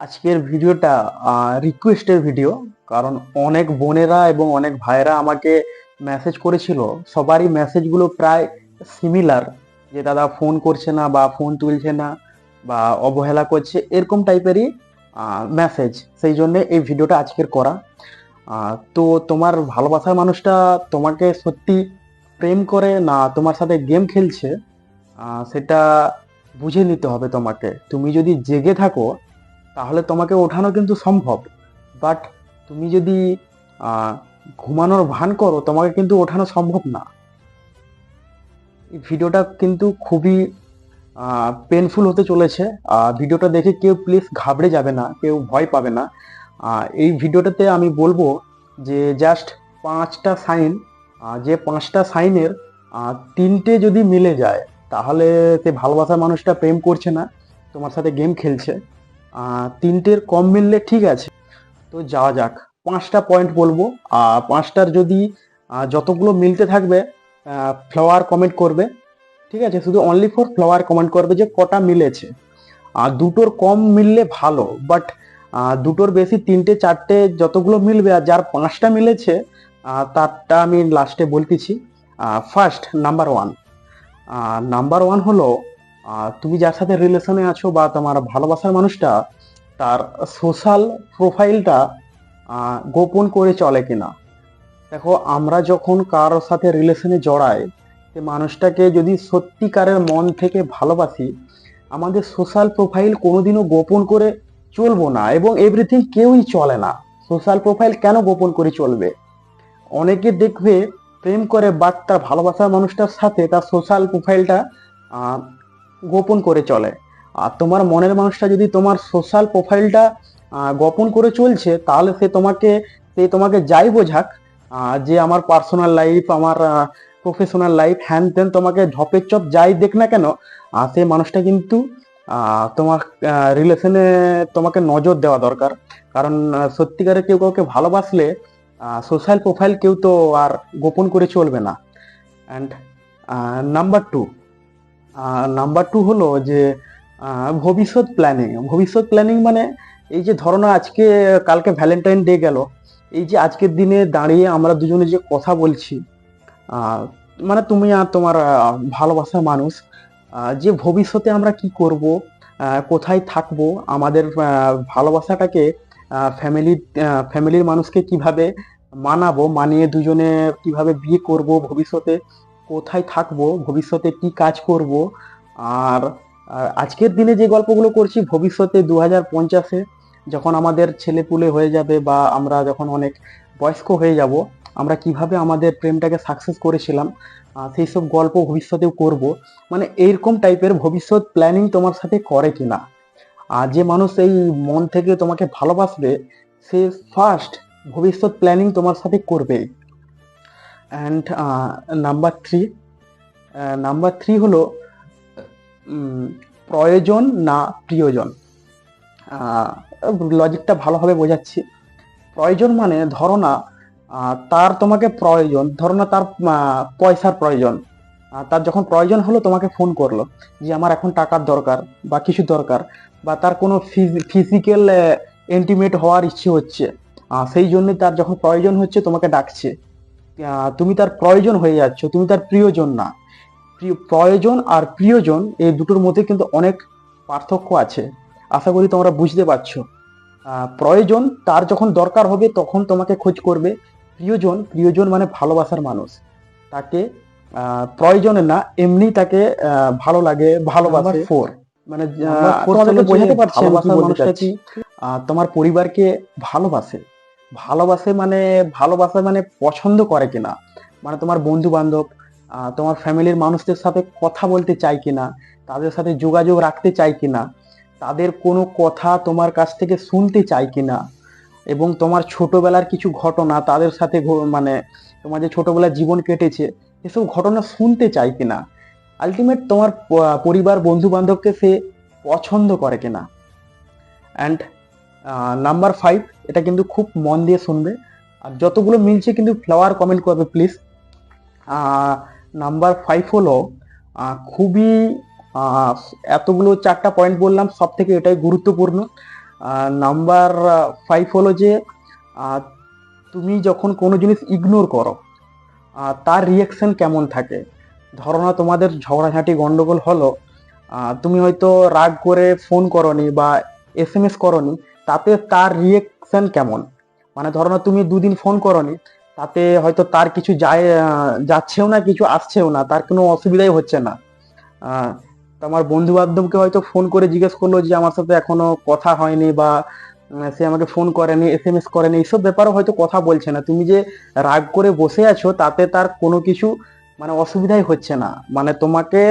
আজকের ভিডিওটা রিকোয়েস্টের ভিডিও কারণ অনেক বোনেরা এবং অনেক ভাইরা আমাকে মেসেজ করেছিল। সবারই মেসেজগুলো প্রায় সিমিলার যে দাদা ফোন করছে না বা ফোন তুলছে না বা অবহেলা করছে, এরকম টাইপেরই মেসেজ সেই জন্য এই ভিডিওটা আজকের করা। তো তোমার ভালোবাসার মানুষটা তোমাকে সত্যি প্রেম করে না তোমার সাথে গেম খেলছে সেটা বুঝে নিতে হবে তোমাকে। তুমি যদি জেগে থাকো তাহলে তোমাকে ওঠানো কিন্তু সম্ভব। বাট তুমি যদি ঘুমানোর ভান করো, তোমাকে কিন্তু ওঠানো সম্ভব না। এই ভিডিওটা কিন্তু খুবই পেনফুল হতে চলেছে। ভিডিওটা দেখে কেউ প্লিজ ঘাবড়ে যাবে না, কেউ ভয় পাবে না। এই ভিডিওটাতে আমি বলব যে জাস্ট পাঁচটা সাইন যে পাঁচটা সাইনের তিনটে যদি মিলে যায়, তাহলে সে ভালোবাসার মানুষটা প্রেম করছে না, তোমার সাথে গেম খেলছে। তিনটের কম মিললে ঠিক আছে। তো যাওয়া যাক। পাঁচটা পয়েন্ট বলব। আর পাঁচটার যদি যতগুলো মিলতে থাকবে ফ্লাওয়ার কমেন্ট করবে। ঠিক আছে? শুধু অনলি ফর ফ্লাওয়ার কমেন্ট করবে যে কটা মিলেছে। আর দুটোর কম মিললে ভালো বাট দুটোর বেশি তিনটে, চারটে যতগুলো মিলবে আর যার পাঁচটা মিলেছে তারটা আমি লাস্টে বলতেছি। First number one number one হলো তুমি যার সাথে রিলেশনে আছো বা তোমার ভালোবাসার মানুষটা, তার সোশ্যাল প্রোফাইলটা গোপন করে চলে কিনা। দেখো, আমরা যখন কারোর সাথে রিলেশনে জড়াই, সে মানুষটাকে যদি সত্যিকারের মন থেকে ভালোবাসি, আমাদের সোশ্যাল প্রোফাইল কোনোদিনও গোপন করে চলবো না এবং এভরিথিং কেউই চলে না। সোশ্যাল প্রোফাইল কেন গোপন করে চলবে? অনেকে দেখবে, প্রেম করে বাট তার ভালোবাসার মানুষটার সাথে তার সোশ্যাল প্রোফাইলটা গোপন করে চলে। আর তোমার মনের মানুষটা যদি তোমার সোশ্যাল প্রোফাইলটা গোপন করে চলছে তাহলে সে তোমাকে সে তোমাকে যাই বোঝাক যে আমার পার্সোনাল লাইফ আমার প্রফেশনাল লাইফ হ্যান তেন তোমাকে ঝপের চপ যাই দেখ না কেন আহ, সেই মানুষটা কিন্তু তোমার রিলেশনে তোমাকে নজর দেওয়া দরকার। কারণ সত্যিকারে কেউ কাউকে ভালোবাসলে সোশ্যাল প্রোফাইল কেউ তো আর গোপন করে চলবে না। And number two number two হলো যে ভবিষ্যৎ প্ল্যানিং ভবিষ্যৎ প্ল্যানিং মানে এই যে ধরো না আজকে কালকে ভ্যালেন্টাইন ডে গেল এই যে আজকের দিনে দাঁড়িয়ে আমরা দুজনে যে কথা বলছি মানে তুমি আর তোমার আহ, ভালোবাসার মানুষ যে ভবিষ্যতে আমরা কি করব কোথায় থাকব আমাদের ভালোবাসাটাকে ফ্যামিলি ফ্যামিলির মানুষকে কীভাবে মানাবো মানিয়ে দুজনে কীভাবে বিয়ে করব ভবিষ্যতে কোথায় থাকব, ভবিষ্যতে কি কাজ করব, আর আজকের দিনে যে গল্পগুলো করছি ভবিষ্যতে দু হাজার পঞ্চাশে, যখন আমাদের ছেলেপুলে হয়ে যাবে বা আমরা যখন অনেক বয়স্ক হয়ে যাব, আমরা কীভাবে আমাদের প্রেমটাকে সাকসেস করেছিলাম সেই সব গল্প ভবিষ্যতেও করব। মানে এইরকম টাইপের ভবিষ্যৎ প্ল্যানিং তোমার সাথে করে কিনা। আর যে মানুষ এই মন থেকে তোমাকে ভালোবাসবে, সে ফার্স্ট ভবিষ্যৎ প্ল্যানিং তোমার সাথে করবে and number three number three হলো প্রয়োজন না প্রিয়জন। লজিকটা ভালোভাবে বোঝাচ্ছি। প্রয়োজন মানে ধরো না তার তোমাকে প্রয়োজন ধরো না তার পয়সার প্রয়োজন। তার যখন প্রয়োজন হলো, তোমাকে ফোন করল যে আমার এখন টাকার দরকার বা কিছু দরকার বা তার কোনো ফিজিক্যাল এন্টিমেট হওয়ার ইচ্ছে হচ্ছে। সেই জন্য তার যখন প্রয়োজন হচ্ছে, তোমাকে ডাকছে। তুমি তার প্রয়োজন হয়ে যাচ্ছ তুমি তার প্রিয়জন না। প্রয়োজন আর প্রিয়জন এই দুটোর মধ্যে কিন্তু অনেক পার্থক্য আছে। আশা করি তোমরা বুঝতে পারছ। প্রয়োজন তার যখন দরকার হবে তখন তোমাকে খোঁজ করবে। প্রিয়জন প্রিয়জন মানে ভালোবাসার মানুষ। তাকে আহ, প্রয়োজনে না এমনি তাকে আহ, ভালো লাগে ভালোবাসে। ফোর মানে বোঝাতে পারছি তোমার পরিবারকে ভালোবাসে। ভালোবাসে মানে ভালোবাসা মানে পছন্দ করে কিনা? মানে তোমার বন্ধু বান্ধব তোমার ফ্যামিলির মানুষদের সাথে কথা বলতে চাই কিনা? তাদের সাথে যোগাযোগ রাখতে চাই কিনা? তাদের কোনো কথা তোমার কাছ থেকে শুনতে চাই কিনা? এবং তোমার ছোটবেলার কিছু ঘটনা তাদের সাথে মানে তোমার যে ছোটবেলার জীবন কেটেছে, এসব ঘটনা শুনতে চাই কিনা? আলটিমেট তোমার পরিবার বন্ধু বান্ধবকে সে পছন্দ করে কিনা? অ্যান্ড নাম্বার ফাইভ এটা কিন্তু খুব মন দিয়ে শুনবে। আর যতগুলো মিলছে কিন্তু ফ্লাওয়ার কমেন্ট করবে প্লিজ নাম্বার ফাইভ হলো খুবই এতগুলো চারটা পয়েন্ট বললাম সব থেকে এটাই গুরুত্বপূর্ণ। নাম্বার ফাইভ হলো যে তুমি যখন কোনো জিনিস ইগনোর করো তার রিয়াকশন কেমন থাকে? ধরো না তোমাদের ঝগড়াঝাঁটি গন্ডগোল হলো তুমি হয়তো রাগ করে ফোন করনি বা এস এম এস করনি তাতে তার রিয়েকশন কেমন? মানে ধরো না তুমি দুদিন ফোন করনি তাতে হয়তো তার কিছু যায় যাচ্ছেও না কিছু আসছেও না তার কোনো অসুবিধাই হচ্ছে না। আহ, তোমার বন্ধু বান্ধবকে হয়তো ফোন করে জিজ্ঞেস করল যে আমার সাথে এখনও কথা হয়নি বা সে আমাকে ফোন করেনি এস এম এস করেনি। এইসব ব্যাপারেও হয়তো কথা বলছে না। তুমি যে রাগ করে বসে আছো তাতে তার কোনো কিছু মানে অসুবিধাই হচ্ছে না। মানে তোমাকে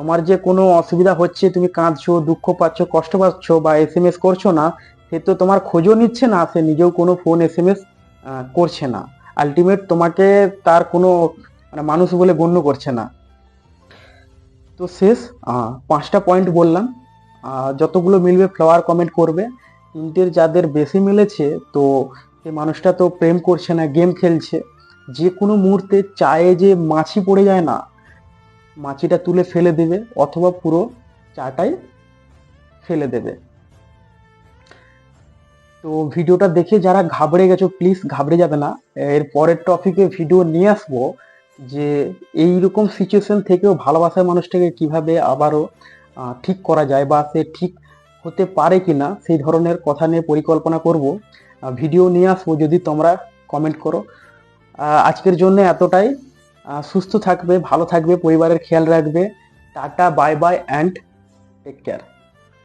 তোমার যে কোনো অসুবিধা হচ্ছে, তুমি কাঁদছো, দুঃখ পাচ্ছ, কষ্ট পাচ্ছ বা এস এম এস করছ না, সে তো তোমার খোঁজও নিচ্ছে না, সে নিজেও কোনো ফোন এস এম এস করছে না। আলটিমেট তোমাকে তার কোনো মানে মানুষ বলে গণ্য করছে না। তো শেষ পাঁচটা পয়েন্ট বললাম। যতগুলো মিলবে ফ্লাওয়ার কমেন্ট করবে। তিনটের যাদের বেশি মিলেছে, তো সে মানুষটা তো প্রেম করছে না গেম খেলছে। যে কোনো মুহূর্তে চায়ে যে মাছি পড়ে যায় না মাছিটা তুলে ফেলে দেবে অথবা পুরো চাটাই ফেলে দেবে। তো ভিডিওটা দেখে যারা ঘাবড়ে গেছো প্লিজ ঘাবড়ে যাবে না। এর পরের টপিকে ভিডিও নিয়ে আসব যে এই রকম সিচুয়েশন থেকেও ভালোবাসার মানুষটাকে কীভাবে আবারও ঠিক করা যায় বা সে ঠিক হতে পারে কিনা সেই ধরনের কথা নিয়ে পরিকল্পনা করব। ভিডিও নিয়ে আসব, যদি তোমরা কমেন্ট করো। আজকের জন্য এতটাই। সুস্থ থাকবে ভালো থাকবে পরিবারের খেয়াল রাখবে। Tata bye bye and take care